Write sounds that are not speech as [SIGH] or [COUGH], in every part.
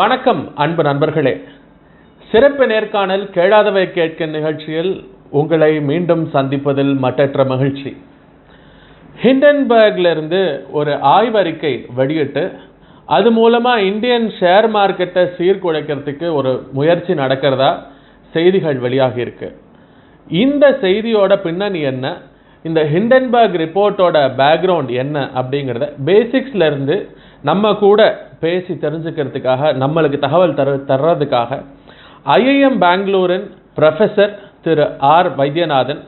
வணக்கம் அன்பு நண்பர்களே. சிறப்பு நேர்காணல் கேளாதவை கேட்க நிகழ்ச்சியில் உங்களை மீண்டும் சந்திப்பதில் மட்டற்ற மகிழ்ச்சி. ஹிண்டன்பர்க்லேருந்து ஒரு ஆய்வறிக்கை வெளியிட்டு அது மூலமாக இந்தியன் ஷேர் மார்க்கெட்டை சீர்குலைக்கிறதுக்கு ஒரு முயற்சி நடக்கிறதா செய்திகள் வெளியாகி இருக்கு. இந்த செய்தியோட பின்னணி என்ன? இந்த ஹிண்டன்பர்க் ரிப்போர்ட்டோட பேக்ரவுண்ட் என்ன அப்படிங்கிறத பேசிக்ஸ்லேருந்து நம்ம கூட பேசி தெரிஞ்சுக்கிறதுக்காக நம்மளுக்கு தகவல் தர தர்றதுக்காக ஐஐஎம் பெங்களூரின் ப்ரொஃபஸர் திரு ஆர் வைத்தியநாதன்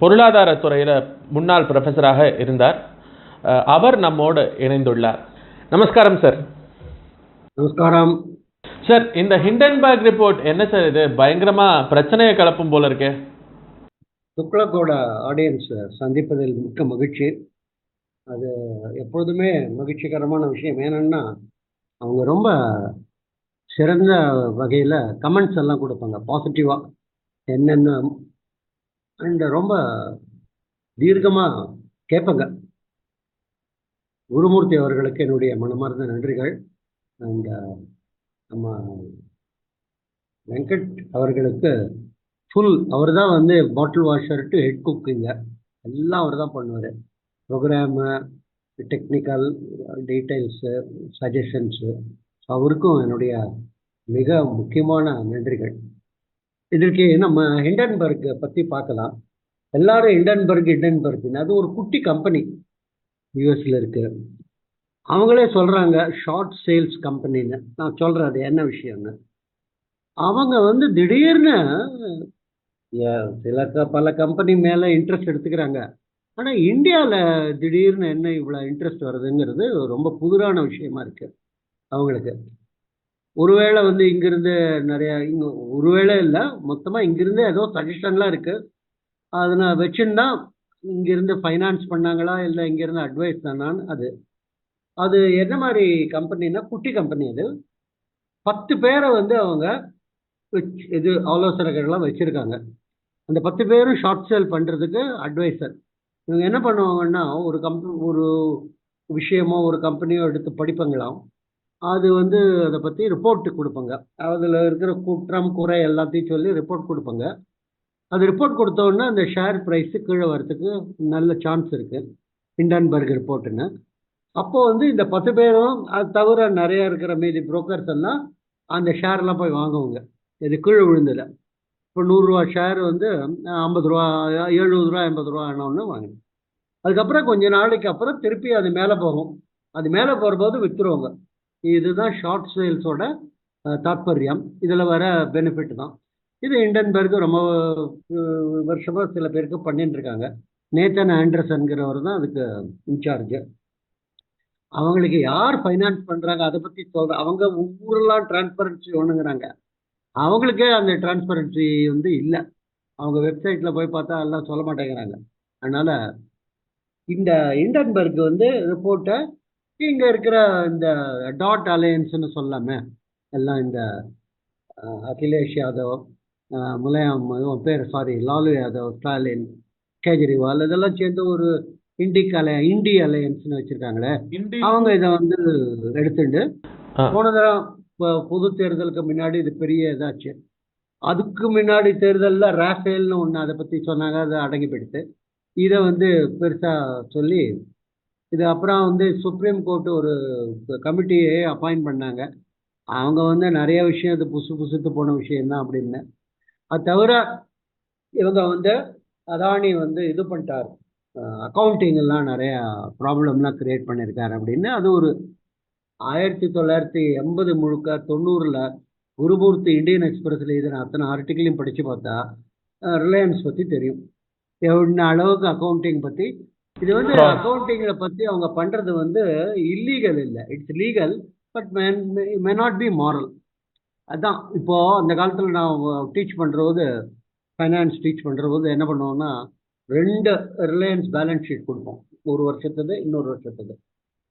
பொருளாதாரத் துறையில முன்னாள் ப்ரொஃபஸராக இருந்தார். அவர் நம்மோடு இணைந்துள்ளார். நமஸ்காரம் சார் நமஸ்காரம். சார் இந்த ஹிண்டன்பர்க் ரிப்போர்ட் என்ன சார் இது? பயங்கரமா பிரச்சனையை கிளப்பும் போல இருக்கே. துக்ளக்கோட ஆடியன்ஸ் சந்திப்பதில் மிக்க மகிழ்ச்சி. அது எப்பொழுதுமே மகிழ்ச்சிகரமான விஷயம். ஏனென்னா அவங்க ரொம்ப சிறந்த வகையில் கமெண்ட்ஸ் எல்லாம் கொடுப்பாங்க. பாசிட்டிவாக என்னென்ன அண்ட் ரொம்ப தீர்க்கமாக கேட்பாங்க. குருமூர்த்தி அவர்களுக்கு என்னுடைய மனமார்ந்த நன்றிகள். அண்ட் uh, நம்ம வெங்கட் அவர்களுக்கு ஃபுல் அவர் தான் வந்து பாட்டில் வாஷர் டு ஹெட் குக்குங்க எல்லாம் அவர் தான் பண்ணுவார். ப்ரோக்ராமு டெக்னிக்கல் டீட்டெயில்ஸு சஜஷன்ஸு அவருக்கும் என்னுடைய மிக முக்கியமான நன்றிகள். இதற்கு நம்ம ஹிண்டன்பர்க் பற்றி பார்க்கலாம். எல்லாரும் ஹிண்டன்பர்க் ஹிண்டன்பர்க்னு அது ஒரு குட்டி கம்பெனி யூஎஸில் இருக்கு. அவங்களே சொல்கிறாங்க ஷார்ட் சேல்ஸ் கம்பெனின்னு நான் சொல்கிறேன் அது என்ன விஷயம்னு. அவங்க வந்து திடீர்னு ஏ- சில க- பல கம்பெனி மேலே இன்ட்ரெஸ்ட் எடுத்துக்கிறாங்க. ஆனால் இந்தியாவில் திடீர்னு என்ன இவ்வளோ இன்ட்ரெஸ்ட் வருதுங்கிறது ரொம்ப புதிரான விஷயமா இருக்கு அவங்களுக்கு. ஒருவேளை வந்து இங்கிருந்து நிறைய இங்கே ஒருவேளை இல்லை மொத்தமாக இங்கிருந்து ஏதோ சஜஷன்லாம் இருக்கு. அதை நான் வச்சுருந்தா இங்கிருந்து ஃபைனான்ஸ் பண்ணாங்களா இல்லை இங்கிருந்து அட்வைஸ் தானான்னு அது. அது என்ன மாதிரி கம்பெனின்னா குட்டி கம்பெனி அது. பத்து பேரை வந்து அவங்க வச்சு இது ஆலோசனைகள்லாம் வச்சுருக்காங்க. அந்த பத்து பேரும் ஷார்ட் சேல் பண்ணுறதுக்கு அட்வைசர் இவங்க என்ன பண்ணுவாங்கன்னா ஒரு கம்ப் ஒரு விஷயமோ ஒரு கம்பெனியோ எடுத்து படிப்பாங்களாம். அது வந்து அதை பற்றி ரிப்போர்ட் கொடுப்பாங்க. அதில் இருக்கிற குற்றம் குறை எல்லாத்தையும் சொல்லி ரிப்போர்ட் கொடுப்பாங்க. அது ரிப்போர்ட் கொடுத்தோடனே அந்த ஷேர் ப்ரைஸு கீழே வரத்துக்கு நல்ல சான்ஸ் இருக்குது இண்டன்பர்க் ரிப்போர்ட்டுன்னு அப்போது வந்து இந்த பத்து பேரும் அது தவிர நிறையா இருக்கிற மீதி புரோக்கர்ஸ் எல்லாம் அந்த ஷேர்லாம் போய் வாங்குவாங்க. இது கீழே விழுந்ததில். இப்போ நூறுரூவா ஷேர் வந்து ஐம்பது ரூபா எழுபது ரூபா எண்பது ரூபா ஆனோன்னு வாங்கினோம். அதுக்கப்புறம் கொஞ்ச நாளைக்கு அப்புறம் திருப்பி அது மேலே போகும். அது மேலே போகும்போது விற்றுருவாங்க இதுதான் ஷார்ட் சேல்ஸோட தாற்பயம் இதில் வர பெனிஃபிட் தான். இது இண்டன்பர்க் ரொம்ப வருஷமாக சில பேருக்கு பண்ணிட்டு இருக்காங்க. நேத்தன் ஆண்டர்சன்கிறவர் தான் அதுக்கு இன்சார்ஜ் அவங்களுக்கு யார் ஃபைனான்ஸ் பண்ணுறாங்க அதை பற்றி சொல்ற அவங்க ஊரெல்லாம் டிரான்ஸ்பரன்சி ஒன்றுங்கிறாங்க அவங்களுக்கே அந்த டிரான்ஸ்பரன்சி வந்து இல்லை அவங்க வெப்சைட்ல போய் பார்த்தா எல்லாம் சொல்ல மாட்டேங்கிறாங்க அதனால இந்த இண்டன்பர்க் வந்து ரிப்போர்ட்டை இங்க இருக்கிற இந்த டாட் அலையன்ஸ்னு சொல்லாமே எல்லாம் இந்த அகிலேஷ் யாதவ் முலாயம் பேர் சாரி லாலு யாதவ் ஸ்டாலின் கேஜ்ரிவால் இதெல்லாம் சேர்ந்து ஒரு இண்டிக் அலை இண்டி அலையன்ஸ்னு வச்சிருக்காங்களே அவங்க இதை வந்து எடுத்துட்டு. போன தடவை இப்போ பொது தேர்தலுக்கு முன்னாடி இது பெரிய இதாச்சு. அதுக்கு முன்னாடி தேர்தலில் ராஃபேல்னு ஒன்று அதை பற்றி சொன்னாங்க அதை அடங்கி போயிடுத்து இதை வந்து பெருசாக சொல்லி இது அப்புறம் வந்து சுப்ரீம் கோர்ட் ஒரு கமிட்டியை அப்பாயின்ட் பண்ணாங்க. அவங்க வந்து நிறைய விஷயம் இது புசு புசுத்து போன விஷயம்தான் அப்படின்னு. அது தவிர இவங்க வந்து அதானி வந்து இது பண்ணிட்டார். அக்கௌண்டிங்கெல்லாம் நிறையா ப்ராப்ளம்லாம் க்ரியேட் பண்ணியிருக்காரு அப்படின்னு. அது ஒரு ஆயிரத்தி தொள்ளாயிரத்தி எண்பது முழுக்க தொண்ணூறில் குருமூர்த்தி இந்தியன் எக்ஸ்பிரஸில் இது நான் அத்தனை ஆர்டிக்கிளையும் படித்து பார்த்தா ரிலையன்ஸ் பற்றி தெரியும். என்ன அளவுக்கு அக்கௌண்டிங் பற்றி இது வந்து. அக்கௌண்டிங்கை பற்றி அவங்க பண்ணுறது வந்து இல்லீகல் இல்லை. It's legal but may not be moral அதான் இப்போ அந்த காலத்தில் நான் டீச் பண்ணுறபோது ஃபைனான்ஸ் டீச் பண்ணுறபோது என்ன பண்ணுவோம்னா ரெண்டு ரிலையன்ஸ் பேலன்ஸ் ஷீட் கொடுப்போம். ஒரு வருஷத்துது இன்னொரு வருஷத்துது.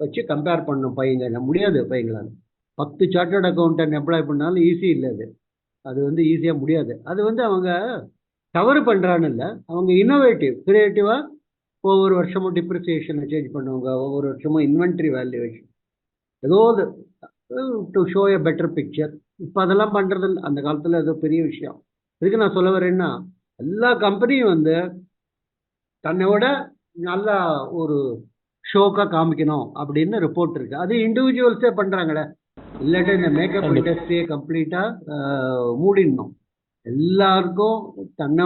வச்சு கம்பேர் பண்ணும் பையங்க முடியாது பையங்களால் பத்து சார்ட்டர்ட் அக்கௌண்டன்ட் எம்ப்ளாய் பண்ணாலும் ஈஸி இல்லை அது. அது வந்து ஈஸியாக முடியாது. அது வந்து அவங்க தவறு பண்ணுறான்னு இல்லை. அவங்க இன்னோவேட்டிவ் கிரியேட்டிவாக ஒவ்வொரு வருஷமும் டிப்ரிசியேஷனை சேஞ்ச் பண்ணுவாங்க. ஒவ்வொரு வருஷமும் இன்வென்ட்ரி வேல்யூவேஷன் ஏதோ ஒரு to show a better picture இப்போ அதெல்லாம் பண்ணுறது அந்த காலத்தில் ஏதோ பெரிய விஷயம். இதுக்கு நான் சொல்ல வரேன்னா எல்லா கம்பெனியும் வந்து தன்னை விட நல்லா ஒரு ஷோக்காக காமிக்கணும் அப்படின்னு ரிப்போர்ட் இருக்கு. அது இண்டிவிஜுவல்ஸே பண்ணுறாங்களே இல்லாட்டி இந்த மேக்கப். இண்டஸ்ட்ரியை கம்ப்ளீட்டாக மூடிடணும். எல்லாருக்கும் தன்னை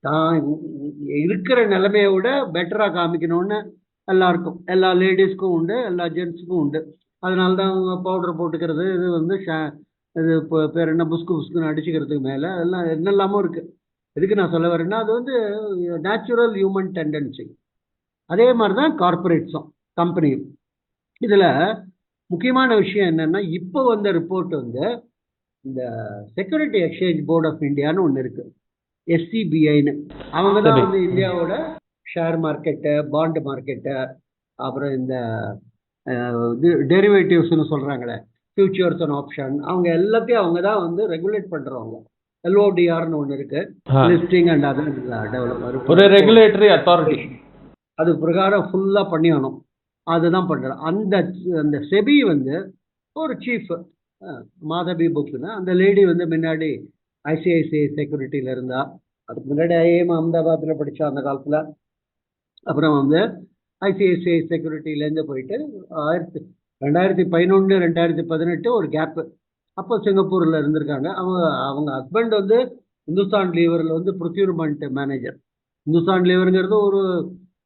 தான் இருக்கிற நிலைமையை விட பெட்டராக காமிக்கணும்னு எல்லாருக்கும். எல்லா லேடிஸ்க்கும் உண்டு எல்லா ஜென்ஸுக்கும் உண்டு. அதனால தான் அவங்க பவுடர் போட்டுக்கிறது இது வந்து ஷா- இது இப்போ பேர் என்ன புஸ்கு புஸ்குன்னு அடிச்சுக்கிறதுக்கு மேலே எல்லாம் என்னெல்லாமோ இருக்குது எதுக்கு நான் சொல்ல வரேன்னா அது வந்து நேச்சுரல் ஹியூமன் டெண்டன்சி அதே மாதிரி தான் கார்பரேட்ஸும் கம்பெனியும் இதில் முக்கியமான விஷயம் என்னென்னா இப்போ வந்த ரிப்போர்ட் வந்து இந்த செக்யூரிட்டி எக்ஸ்சேஞ்ச் போர்ட் ஆஃப் இந்தியான்னு ஒன்று இருக்குது எஸ்சிபிஐன்னு அவங்க தான். வந்து இந்தியாவோட ஷேர் மார்க்கெட்டு பாண்ட் மார்க்கெட்டு அப்புறம் இந்த இது டெரிவேட்டிவ்ஸ்னு சொல்கிறாங்களே ஃபியூச்சர்ஸ் அண்ட் ஆப்ஷன் அவங்க எல்லாத்தையும் அவங்க தான் வந்து ரெகுலேட் பண்ணுறவங்க எல்ஓடிஆர்னு ஒன்று இருக்குது ஆ. லிஸ்டிங் அண்ட் அதர் டெவலப்பர் ஒரு ரெகுலேட்டரி அத்தாரிட்டி அது பிரகாரம் ஃபுல்லாக பண்ணிடணும் அதுதான் பண்ணுறோம் அந்த அந்த செபி வந்து ஒரு சீஃப் மாதவி புக்னு அந்த லேடி வந்து முன்னாடி ஐசிஐசிஐ செக்யூரிட்டியில் இருந்தா அதுக்கு முன்னாடி ஐஏஎம் அகமதாபாத்தில் படித்தா அந்த காலத்தில். அப்புறம் வந்து ஐசிஐசிஐ செக்யூரிட்டிலேருந்து போயிட்டு ஆயிரத்தி ரெண்டாயிரத்தி பதினொன்று ரெண்டாயிரத்தி பதினெட்டு ஒரு கேப்பு அப்போ சிங்கப்பூரில் இருந்திருக்காங்க. அவங்க அவங்க ஹஸ்பண்ட் வந்து இந்துஸ்தான் லீவரில் வந்து ப்ரொக்யூர்மெண்ட் மேனேஜர் இந்துஸ்தான் லீவருங்கிறது ஒரு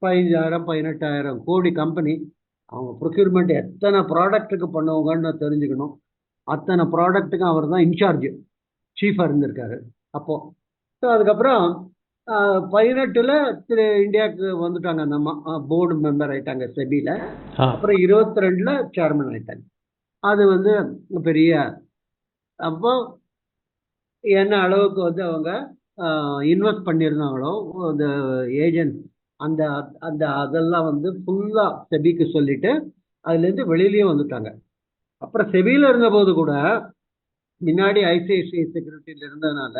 பதினஞ்சாயிரம் பதினெட்டாயிரம் கோடி கம்பெனி அவங்க ப்ரொக்யூர்மெண்ட் எத்தனை ப்ராடக்ட்டுக்கு பண்ணுவாங்கன்னு தெரிஞ்சுக்கணும். அத்தனை ப்ராடக்ட்டுக்கும் அவர் தான் இன்சார்ஜ் சீஃபாக இருந்திருக்காரு. அப்போது ஸோ அதுக்கப்புறம் பதினெட்டில் திரு இந்தியாவுக்கு வந்துட்டாங்க அந்த அம்மா போர்டு மெம்பர் ஆயிட்டாங்க செபியில். அப்புறம் இருபத்தி ரெண்டில் சேர்மன் ஆயிட்டாங்க. அது வந்து பெரிய அப்போ என்ன அளவுக்கு வந்து அவங்க இன்வெஸ்ட் பண்ணியிருந்தாங்களோ அந்த ஏஜென்ட் அந்த அந்த அதெல்லாம் வந்து ஃபுல்லாக செபிக்கு சொல்லிட்டு அதுலேருந்து வெளியிலேயே வந்துட்டாங்க. அப்புறம் செபியில் இருந்தபோது கூட முன்னாடி ஐசிஐசிஐ செக்யூரிட்டியில் இருந்ததுனால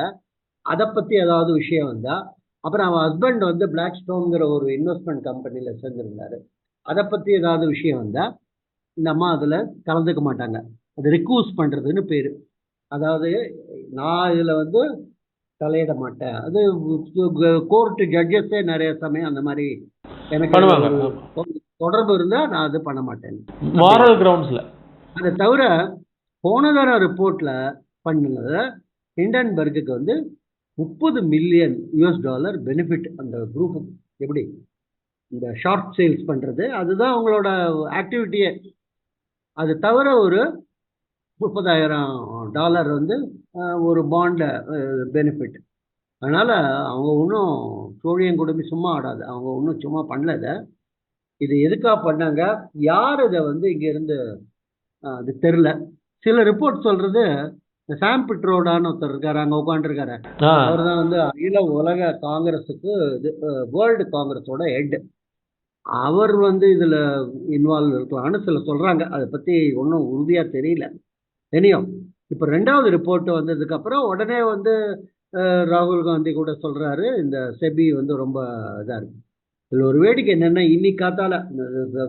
அதை பற்றி ஏதாவது விஷயம் வந்தால் அப்புறம் அவன் ஹஸ்பண்ட் வந்து பிளாக் ஸ்டோன்கிற ஒரு இன்வெஸ்ட்மெண்ட் கம்பெனியில் சேர்ந்துருந்தாரு. அதை பற்றி ஏதாவது விஷயம் வந்தால் இந்த அம்மா அதில் கலந்துக்க மாட்டாங்க. அது ரிக்வூஸ் பண்ணுறதுன்னு பேர். அதாவது நான் இதில் வந்து தலையிட மாட்டேன். அது கோர்ட்டு ஜட்ஜஸே நிறைய சமயம் அந்த மாதிரி எனக்கு தொடர்பு இருந்தால் நான் அது பண்ண மாட்டேன். மாரல் கிரவுண்ட்ஸ்ல அதை தவிர போன தர ரிப்போர்ட்டில் பண்ணது ஹிண்டன்பர்க்குக்கு வந்து முப்பது மில்லியன் யூஎஸ் டாலர் பெனிஃபிட் அந்த குரூப்புக்கு எப்படி? இந்த ஷார்ட் சேல்ஸ் பண்ணுறது அதுதான் அவங்களோட ஆக்டிவிட்டியே அது தவிர ஒரு முப்பதாயிரம் டாலர் வந்து ஒரு பாண்ட பெனிஃபிட் அதனால் அவங்க ஒன்றும் சோழியம் குடும்பி சும்மா ஆடாது. அவங்க ஒன்றும் சும்மா பண்ணல இதை இது எதுக்காக பண்ணாங்க? யார் இதை வந்து இங்கேருந்து அது தெரில. சில ரிப்போர்ட் சொல்கிறது இந்த சாம் பிட்ரோடான்னு ஒருத்தர் இருக்காரு அங்கே உட்காந்துருக்காரு அவர் தான் வந்து அகில உலக காங்கிரஸுக்கு இது வேர்ல்டு காங்கிரஸோட ஹெட் அவர் வந்து இதில் இன்வால்வ் இருக்கலாம்னு சில சொல்கிறாங்க அதை பற்றி ஒன்றும் உறுதியாக தெரியல. தெரியும். இப்போ ரெண்டாவது ரிப்போர்ட் வந்ததுக்கப்புறம் உடனே வந்து ராகுல் காந்தி கூட சொல்கிறாரு இந்த செபி வந்து ரொம்ப இதாக இருக்கு. இதில் ஒரு வேடிக்கை என்னென்னா இன்னைக்கு காத்தால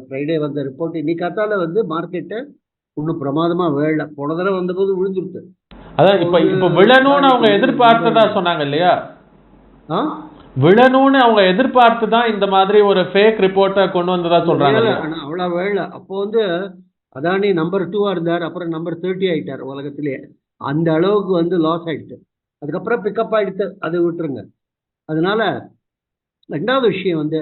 ஃப்ரைடே வந்த ரிப்போர்ட் இன்னைக்கு காத்தால வந்து மார்க்கெட்டு இன்னும் பிரமாதமாக வேலை போன தடவை வந்தபோது விழுந்துருச்சு. அதான் இப்ப இப்ப விழணும்னு அவங்க எதிர்பார்த்ததா சொன்னாங்க இல்லையா? ஆ? விழணும்னு அவங்க எதிர்பார்த்து தான் இந்த மாதிரி ஒரு ஃபேக் ரிப்போர்ட்டை கொண்டு வந்ததா சொல்றாங்க அவ்வளோ வேலை அப்போ வந்து அதானி நம்பர் டூவாக இருந்தார் அப்புறம் நம்பர் தேர்ட்டி ஆயிட்டார் உலகத்திலேயே அந்த அளவுக்கு வந்து லாஸ் ஆயிடுச்சு. அதுக்கப்புறம் பிக்கப் ஆயிடுச்சு அது விட்டுருங்க. அதனால ரெண்டாவது விஷயம் வந்து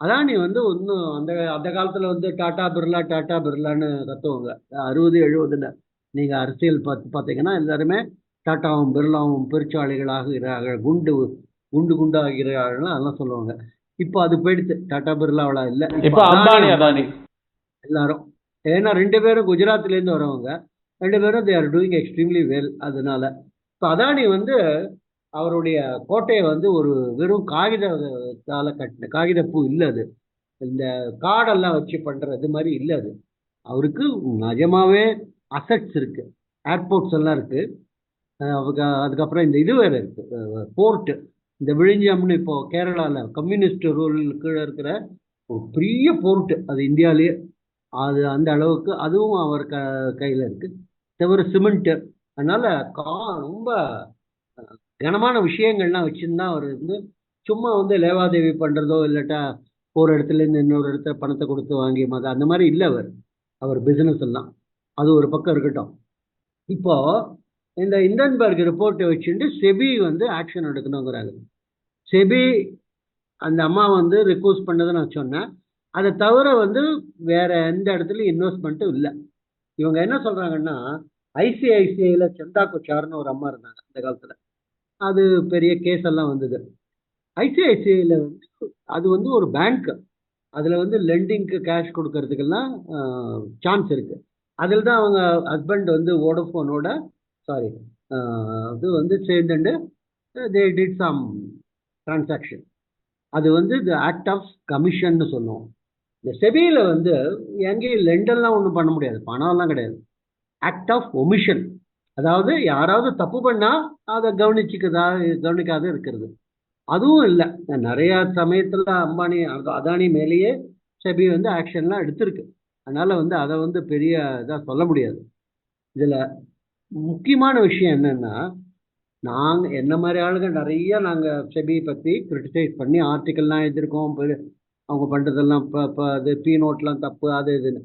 அதானி வந்து ஒன்றும் அந்த அந்த காலத்தில் வந்து டாடா பிர்லா டாடா பிர்லான்னு கத்துவாங்க. அறுபது எழுபதுல. நீங்கள் அரசியல் பார்த்து பார்த்தீங்கன்னா எல்லாருமே டாட்டாவும் பிர்லாவும் பெருச்சாளிகளாக இருக்கிறார்கள் குண்டு குண்டு குண்டாகிறார்கள் அதெல்லாம் சொல்லுவாங்க. இப்போ அது போயிடுச்சு. டாடா பிர்லாவில் இல்லை. இப்ப அதானி. எல்லாரும் ஏன்னா ரெண்டு பேரும் குஜராத்லேருந்து வரவங்க. ரெண்டு பேரும் they are doing extremely well அதனால இப்போ அதானி வந்து அவருடைய கோட்டையை வந்து ஒரு வெறும் காகிதத்தால் கட்டின காகிதப்பூ இல்லை அது. இந்த காடெல்லாம் வச்சு பண்ணுற இது மாதிரி இல்லை அது. அவருக்கு நிஜமாவே அசட்ஸ் இருக்கு. ஏர்போர்ட்ஸ் எல்லாம் இருக்கு. அதுக்கப்புறம் இந்த இது வேற இருக்கு. போர்ட்டு இந்த விழிஞ்சம்னு இப்போ கேரளாவில் கம்யூனிஸ்ட் ரூல் கீழே இருக்கிற ஒரு பெரிய போர்ட்டு அது இந்தியாவிலேயே அது அந்த அளவுக்கு அதுவும் அவர் க கையில் இருக்கு. தவிர சிமெண்ட்டு அதனால கா ரொம்ப கனமான விஷயங்கள்லாம் வச்சுருந்தா அவர் வந்து சும்மா வந்து லேவாதேவி பண்ணுறதோ இல்லாட்டா ஒரு இடத்துல இருந்து இன்னொரு இடத்துல பணத்தை கொடுத்து வாங்கி மத அந்த மாதிரி இல்லை அவர். அவர் பிஸ்னஸ் எல்லாம். அது ஒரு பக்கம் இருக்கட்டும். இப்போ இந்த இண்டன்பர்க் ரிப்போர்ட்டை வச்சுட்டு செபி வந்து ஆக்ஷன் எடுக்கணுங்கிறாங்க செபி அந்த அம்மா வந்து ரிக்வஸ்ட் பண்ணதை நான் சொன்னேன். அதை தவிர வந்து வேற எந்த இடத்துலையும் இன்வெஸ்ட்மெண்ட்டும் இல்லை. இவங்க என்ன சொல்றாங்கன்னா ஐசிஐசிஐல சந்தா கொச்சார்னு ஒரு அம்மா இருந்தாங்க அந்த காலத்துல. அது பெரிய கேஸ் எல்லாம் வந்தது. ஐசிஐசிஐல வந்து அது வந்து ஒரு பேங்க் அதுல வந்து லெண்டிங்க்கு கேஷ் கொடுக்கறதுக்கெல்லாம் சான்ஸ் இருக்கு. அதில் தான் அவங்க ஹஸ்பண்ட் வந்து வோடோஃபோனோட சாரி இது வந்து சேர்ந்துண்டு தே டிட் சம் டிரான்சாக்ஷன் அது வந்து த ஆக்ட் ஆஃப் கமிஷன்னு சொல்லுவோம். இந்த செபியில் வந்து எங்கேயும் லெண்டெல்லாம் ஒன்றும் பண்ண முடியாது. பணம்லாம் கிடையாது. ஆக்ட் ஆஃப் ஒமிஷன் அதாவது யாராவது தப்பு பண்ணால் அதை கவனிச்சுக்கதா கவனிக்காத இருக்கிறது. அதுவும் இல்லை. நிறைய சமயத்தில் அம்பானி அதானி மேலேயே செபி வந்து ஆக்ஷன்லாம் எடுத்திருக்கு. அதனால் வந்து அதை வந்து பெரிய இதாக சொல்ல முடியாது. இதில் முக்கியமான விஷயம் என்னென்னா நாங்கள் என்ன மாதிரி ஆளுங்க நிறைய நாங்கள் செபியை பற்றி கிரிட்டிசைஸ் பண்ணி ஆர்டிக்கல்லாம் எழுதியிருக்கோம். அவங்க பண்ணுறதெல்லாம் இப்போ இப்போ அது பி நோட்லாம் தப்பு அது இதுன்னு.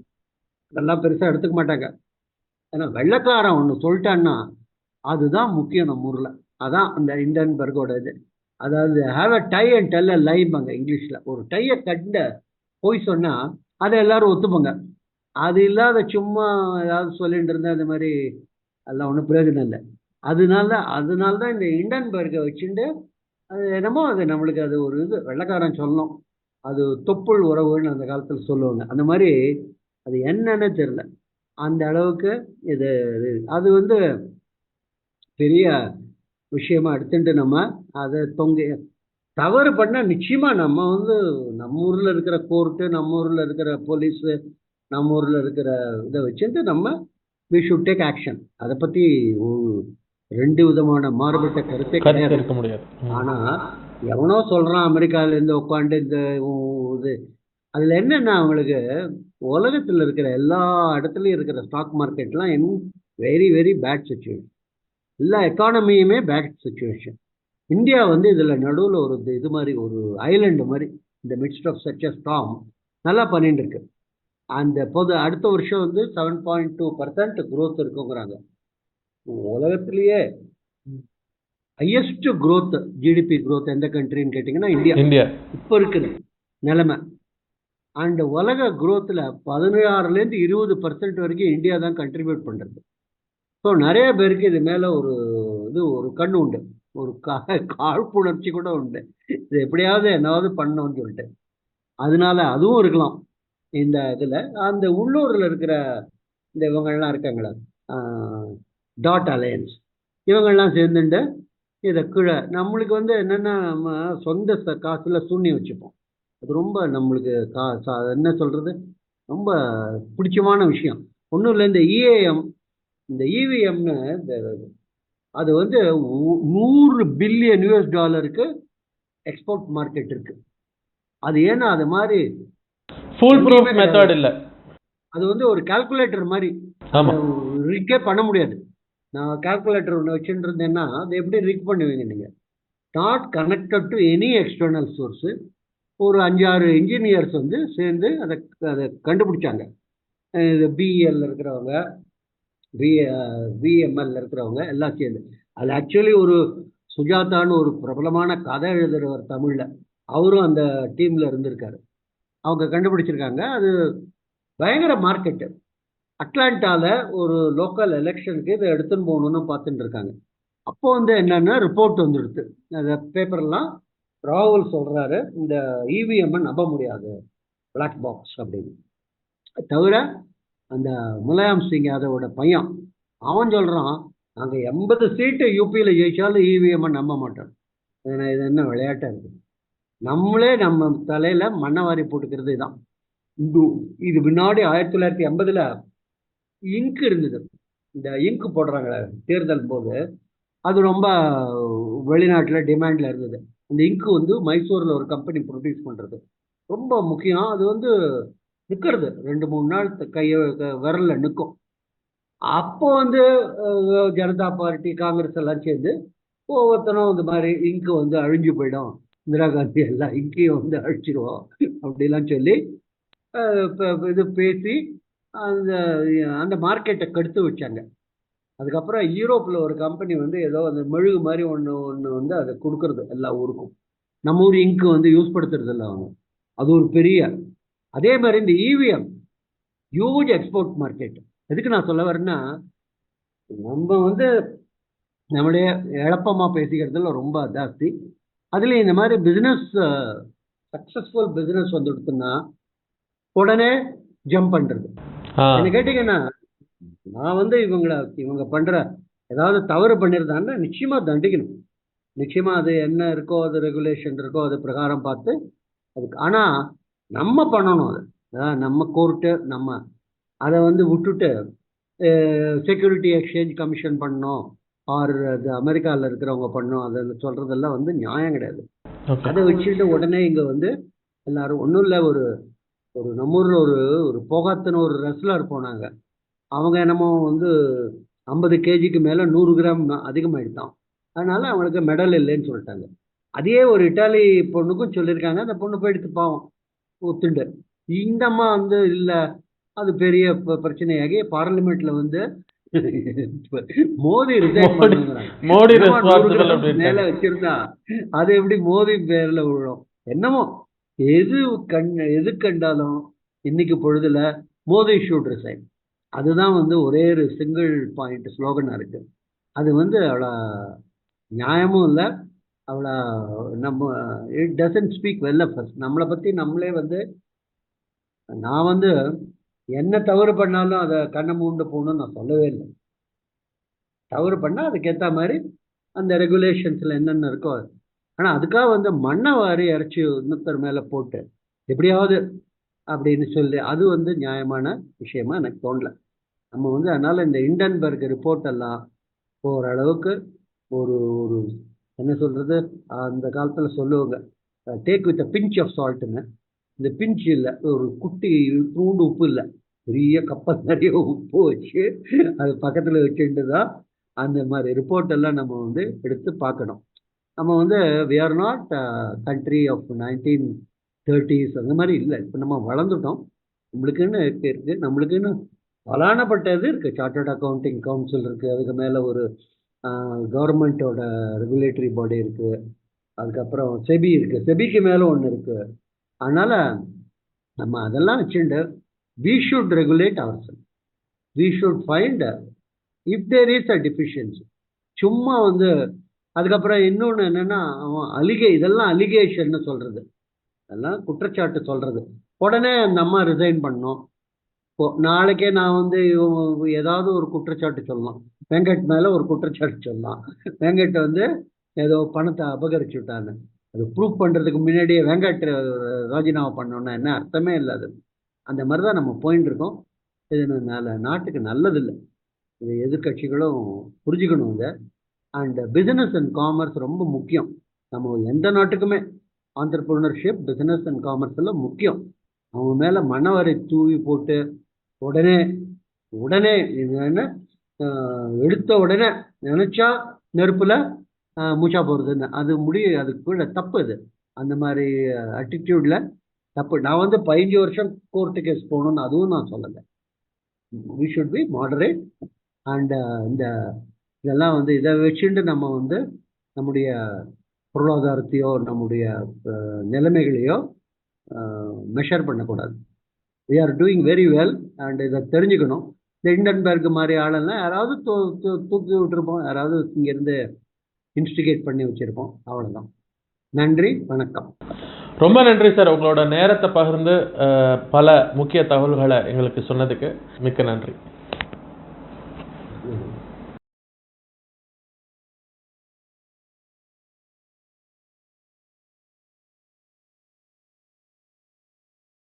அதெல்லாம் பெருசாக எடுத்துக்க மாட்டாங்க. ஏன்னா வெள்ளைக்காரன் ஒன்று சொல்லிட்டான்னா அதுதான் முக்கியம் நம்ம ஊரில். அதான் அந்த இண்டன்பர்கோட இது. அதாவது have a tie and tell a லைம்பாங்க இங்கிலீஷில். ஒரு டையை கண்ட போய் சொன்னால் அதை எல்லாரும் ஒத்துப்பாங்க. அது இல்லாத சும்மா ஏதாவது சொல்லிட்டு இருந்தால் இந்த மாதிரி எல்லாம் ஒன்றும் பிரயோஜனம் இல்லை. அதனால தான் அதனால தான் இந்த இண்டன்பர்கை வச்சுட்டு அது என்னமோ அது நம்மளுக்கு அது ஒரு இது வெள்ளைக்காரன் சொல்லணும். அது தொப்புள் உறவுன்னு அந்த காலத்தில் சொல்லுவாங்க. அந்த மாதிரி அது என்னன்னு தெரியல. அந்த அளவுக்கு இது அது வந்து பெரிய விஷயமா எடுத்துட்டு நம்ம அதை தொங்க தவறு பண்ணால் நிச்சயமா நம்ம வந்து நம்ம ஊர்ல இருக்கிற கோர்ட்டு நம்ம ஊர்ல இருக்கிற போலீஸு நம்ம ஊர்ல இருக்கிற இதை வச்சுட்டு நம்ம வி ஷுட் டேக் ஆக்ஷன் அதை பத்தி ஒரு- ரெண்டு விதமான மாறுபட்ட கருத்தே கிடையாது. இருக்க முடியாது. ம். எவனோ சொல்றான் அமெரிக்காவில இருந்து உட்காந்து இந்த இது. அதுல என்னன்னா அவங்களுக்கு உலகத்துல இருக்கிற எல்லா இடத்துலயும் இருக்கிற stock மார்க்கெட்லாம் in very very bad situation எல்லா எக்கானமியுமே பேட் சுச்சுவேஷன் இந்தியா வந்து இதுல நடுவில் ஒரு இது- இது மாதிரி ஒரு ஐலண்டு மாதிரி இந்த மிட்ஸ்ட் ஆஃப் சச் ஸ்டாம் நல்லா பண்ணிட்டு இருக்கு. அந்த பொது அடுத்த வருஷம் வந்து seven point two percent growth இருக்குங்கிறாங்க. உலகத்திலேயே ஹையஸ்ட் growth ஜிடிபி growth எந்த கண்ட்ரின்னு கேட்டிங்கன்னா இந்தியா இந்தியா இப்போ இருக்குது நிலைமை. அண்ட் உலக growthல பதினாறுலேருந்து இருபது பர்சன்ட் வரைக்கும் இந்தியா தான் கண்ட்ரிபியூட் பண்ணுறது ஸோ நிறைய பேருக்கு இது மேலே ஒரு இது ஒரு கண் உண்டு. ஒரு கா காழ்ப்புணர்ச்சி கூட உண்டு. இது எப்படியாவது என்னாவது பண்ணணும்னு சொல்லிட்டு. அதனால அதுவும் இருக்கலாம். இந்த இதில் அந்த உள்ளூரில் இருக்கிற இந்த இவங்கெல்லாம் இருக்காங்களே டாட் அலையன்ஸ் இவங்கெல்லாம் சேர்ந்துட்டு இதை கீழே நம்மளுக்கு வந்து என்னென்னா நம்ம சொந்த ச காசில் சூன்யம் வச்சுப்போம். அது ரொம்ப நம்மளுக்கு கா சா என்ன சொல்கிறது ரொம்ப பிடிச்சமான விஷயம். ஒன்றும் இல்லை இந்த இஏஎம் இந்த இவிஎம்னு இந்த அது வந்து நூறு பில்லியன் யூஎஸ் டாலருக்கு எக்ஸ்போர்ட் மார்க்கெட் இருக்கு. அது ஏன்னா அது மாதிரி ஃபுல் ப்ரூஃப் மெத்தட் இல்ல. அது வந்து ஒரு கால்குலேட்டர் மாதிரி. ரிக்கே பண்ண முடியாது. நான் கால்குலேட்டர் ஒன்று வச்சுட்டு இருந்தேன்னா அதை எப்படி ரிக் பண்ணுவீங்க நீங்கள் not connected to any external source ஒரு அஞ்சாறு இன்ஜினியர்ஸ் வந்து சேர்ந்து அதை அதை கண்டுபிடிச்சாங்க. இது பிஇஎல் இருக்கிறவங்க பி பிஎம்எல் இருக்கிறவங்க எல்லாம் சேர்ந்து. அது ஆக்சுவலி ஒரு சுஜாதான்னு ஒரு பிரபலமான கதை எழுதுறவர் தமிழில். அவரும் அந்த டீமில் இருந்திருக்காரு. அவங்க கண்டுபிடிச்சிருக்காங்க. அது பயங்கர மார்க்கெட்டு அட்லாண்டாவில் ஒரு லோக்கல் எலெக்ஷனுக்கு இதை எடுத்துன்னு போகணும்னு பார்த்துட்டு இருக்காங்க. அப்போ வந்து என்னன்னா ரிப்போர்ட் வந்துடுது. அந்த பேப்பர்லாம் ராகுல் சொல்றாரு இந்த இவிஎம் நம்ப முடியாது பிளாக் பாக்ஸ் அப்படின்னு. தவிர அந்த முலாயம் சிங் யாதவோட பையன் அவன் சொல்றான் நாங்க எண்பது சீட்டு யூபியில் ஜெயிச்சாலும் இவிஎம் நம்ப மாட்டோம். ஏன்னா இது என்ன விளையாட்டா இருக்கு. நம்மளே நம்ம தலையில மண்ணை வாரி போட்டுக்கிறது தான் இது முன்னாடி ஆயிரத்தி தொள்ளாயிரத்தி எண்பதுல இங்கு இருந்தது. இந்த இங்கு போடுறாங்களே தேர்தல் போது. அது ரொம்ப வெளிநாட்டில் டிமாண்டில் இருந்தது. அந்த இங்கு வந்து மைசூரில் ஒரு கம்பெனி ப்ரொடியூஸ் பண்ணுறது ரொம்ப முக்கியம். அது வந்து நிற்கிறது ரெண்டு மூணு நாள் கையை கைய க- நிற்கும் அப்போ வந்து ஜனதா பார்ட்டி காங்கிரஸ் எல்லாம் சேர்ந்து ஒவ்வொருத்தனும் இந்த மாதிரி இங்கு வந்து அழிஞ்சு போயிடும். இந்திரா காந்தி எல்லாம் இங்கேயும் வந்து அழிச்சிருவோம். அப்படிலாம் சொல்லி இது பேசி அந்த அந்த மார்க்கெட்டை கெடுத்து வச்சாங்க. அதுக்கப்புறம் யூரோப்பில் ஒரு கம்பெனி வந்து ஏதோ அந்த மெழுகு மாதிரி ஒன்று ஒன்று வந்து அதை கொடுக்கறது எல்லா ஊருக்கும். நம்ம ஊர் இங்கு வந்து யூஸ் படுத்துறது இல்லை அவங்க. அது ஒரு பெரிய அதே மாதிரி இந்த இவிஎம் ஹியூஜ் எக்ஸ்போர்ட் மார்க்கெட் எதுக்கு நான் சொல்ல வரேன்னா நம்ம வந்து நம்முடைய இழப்பமாக பேசிக்கிறதுல ரொம்ப ஜாஸ்தி. அதுலேயும் இந்த மாதிரி பிஸ்னஸ் சக்ஸஸ்ஃபுல் பிஸ்னஸ் வந்துடுத்துன்னா உடனே ஜம்ப் பண்ணுறது என்ன கேட்டீங்கன்னா நான் வந்து இவங்கள இவங்க பண்ற ஏதாவது தவறு பண்ணியிருந்தாங்கன்னா நிச்சயமா தண்டிக்கணும். நிச்சயமா அது என்ன இருக்கோ அது ரெகுலேஷன் இருக்கோ அது பிரகாரம் பார்த்து அதுக்கு ஆனா நம்ம பண்ணணும் அது. நம்ம கோர்ட்டு நம்ம அதை வந்து விட்டுட்டு செக்யூரிட்டி எக்ஸ்சேஞ்ச் கமிஷன் பண்ணணும் ஆர் அது அமெரிக்காவில் இருக்கிறவங்க பண்ணணும் அதில் சொல்றதெல்லாம் வந்து நியாயம் கிடையாது. அதை வச்சுட்டு உடனே இங்க வந்து எல்லாரும் ஒன்றும் இல்லை ஒரு ஒரு நம்ம ஊர்ல ஒரு ஒரு போகாத்துன்னு ஒரு ரெஸ்லர் போனாங்க. அவங்க என்னமோ வந்து ஐம்பது கேஜிக்கு மேலே நூறு கிராம் அதிகமாயிட்டான் அதனால அவங்களுக்கு மெடல் இல்லைன்னு சொல்லிட்டாங்க. அதே ஒரு இட்டாலி பொண்ணுக்கும் சொல்லியிருக்காங்க. அந்த பொண்ணு போய் எடுத்து பாவம் ஒத்துண்டு. இந்த அம்மா வந்து இல்லை அது பெரிய பிரச்சனையாகி பார்லிமெண்ட்ல வந்து [LAUGHS] மோடி மோடி- மோடி மேல வச்சிருந்தா அது எப்படி மோதி பேர்ல விழும்? என்னமோ எது கண் எது கண்டாலும் இன்னைக்கு பொழுதுல மோதி ஷூட் ரிசைன் அதுதான் வந்து ஒரே ஒரு சிங்கிள் பாயிண்ட் ஸ்லோகனாக இருக்கு. அது வந்து அவ்வளோ நியாயமும் இல்லை. அவ்வளோ நம்ம it doesn't speak well first நம்மளை பற்றி நம்மளே வந்து நான் வந்து என்ன தவறு பண்ணாலும் அதை கண்ணை மூண்டு போகணும்னு நான் சொல்லவே இல்லை. தவறு பண்ணால் அதுக்கேற்ற மாதிரி அந்த ரெகுலேஷன்ஸில் என்னென்ன இருக்கோ ஆனால் அதுக்காக வந்து மண்ணை வாரி இறைச்சி இன்னொருத்தர் மேலே போட்டு எப்படியாவது அப்படின்னு சொல்லி அது வந்து நியாயமான விஷயமா எனக்கு தோணல. நம்ம வந்து அதனால் இந்த இண்டன்பர்க் ரிப்போர்ட் எல்லாம் ஓரளவுக்கு ஒரு ஒரு என்ன சொல்கிறது அந்த காலத்தில் சொல்லுவாங்க டேக் வித் பிஞ்ச் ஆஃப் சால்ட்டுன்னு இந்த பிஞ்ச் இல்லை ஒரு குட்டி தூண்டு உப்பு இல்லை பெரிய கப்பல் நிறைய உப்பு வச்சு அது பக்கத்தில் வச்சுட்டு தான் அந்த மாதிரி ரிப்போர்ட் எல்லாம் நம்ம வந்து எடுத்து பார்க்கணும். நம்ம வந்து we are not country of nineteen thirties அந்த மாதிரி இல்லை. இப்போ நம்ம வளர்ந்துட்டோம். நம்மளுக்குன்னு இருக்கு இருக்கு. நம்மளுக்குன்னு பலானப்பட்டது இருக்குது சார்ட்டர்ட் அக்கௌண்டிங் கவுன்சில் இருக்குது அதுக்கு மேலே ஒரு கவர்மெண்ட்டோட ரெகுலேட்டரி பாடி இருக்குது அதுக்கப்புறம் செபி இருக்குது செபிக்கு மேலே ஒன்று இருக்குது அதனால் நம்ம அதெல்லாம் வச்சுட்டு we should regulate ourself we should find if there is a deficiency சும்மா வந்து அதுக்கப்புறம் இன்னொன்று என்னென்னா அவன் அலிகே இதெல்லாம் அலிகேஷன்னு சொல்கிறது அதெல்லாம் குற்றச்சாட்டு சொல்கிறது உடனே அந்த அம்மா ரிசைன் பண்ணோம். இப்போ நாளைக்கே நான் வந்து இவங்க ஏதாவது ஒரு குற்றச்சாட்டு சொல்லலாம் வெங்கட் மேலே ஒரு குற்றச்சாட்டு சொல்லலாம் வெங்கட் வந்து ஏதோ பணத்தை அபகரிச்சு விட்டாங்க. அது ப்ரூவ் பண்ணுறதுக்கு முன்னாடியே வெங்கட் ராஜினாமா பண்ணோன்னா என்ன அர்த்தமே இல்லை அது. அந்த மாதிரி தான் நம்ம போயின்னு இருக்கோம். இது நல்ல நாட்டுக்கு நல்லதில்லை. இது எதிர்கட்சிகளும் புரிஞ்சுக்கணும் இதை. அண்ட் பிஸ்னஸ் அண்ட் காமர்ஸ் ரொம்ப முக்கியம். நம்ம எந்த நாட்டுக்குமே ஆண்டர்பிரினர்ஷிப் பிஸ்னஸ் அண்ட் காமர்ஸ் எல்லாம் முக்கியம். அவங்க மேலே மனவரை தூவி போட்டு உடனே உடனே இது என்ன? எடுத்த உடனே நினைச்சா நெருப்புல மூச்சா போகிறதுன்னு அது முடிய அதுக்கு கூட தப்பு அது அந்த மாதிரி அட்டிடியூட்ல தப்பு. நான் வந்து பதினஞ்சு வருஷம் கோர்ட்டு கேஸ் போகணும்னு அதுவும் நான் சொல்லலை. We should be moderate and இந்த இதெல்லாம் வந்து இதை வச்சுட்டு நம்ம வந்து நம்முடைய பொருளாதாரத்தையோ நம்முடைய நிலைமைகளையோ மெஷர் பண்ணக்கூடாது. We are doing very well and இதை தெரிஞ்சுக்கணும். இந்த இண்டன்பர்க் மாதிரி ஆளெல்லாம் யாராவது தூ தூ- தூக்கி விட்டுருப்போம். யாராவது இங்கேருந்து இன்ஸ்டிகேட் பண்ணி வச்சுருப்போம். அவ்வளோதான் நன்றி வணக்கம். ரொம்ப நன்றி சார். உங்களோட நேரத்தை பகிர்ந்து பல முக்கிய தகவல்களை எங்களுக்கு சொன்னதுக்கு மிக்க நன்றி.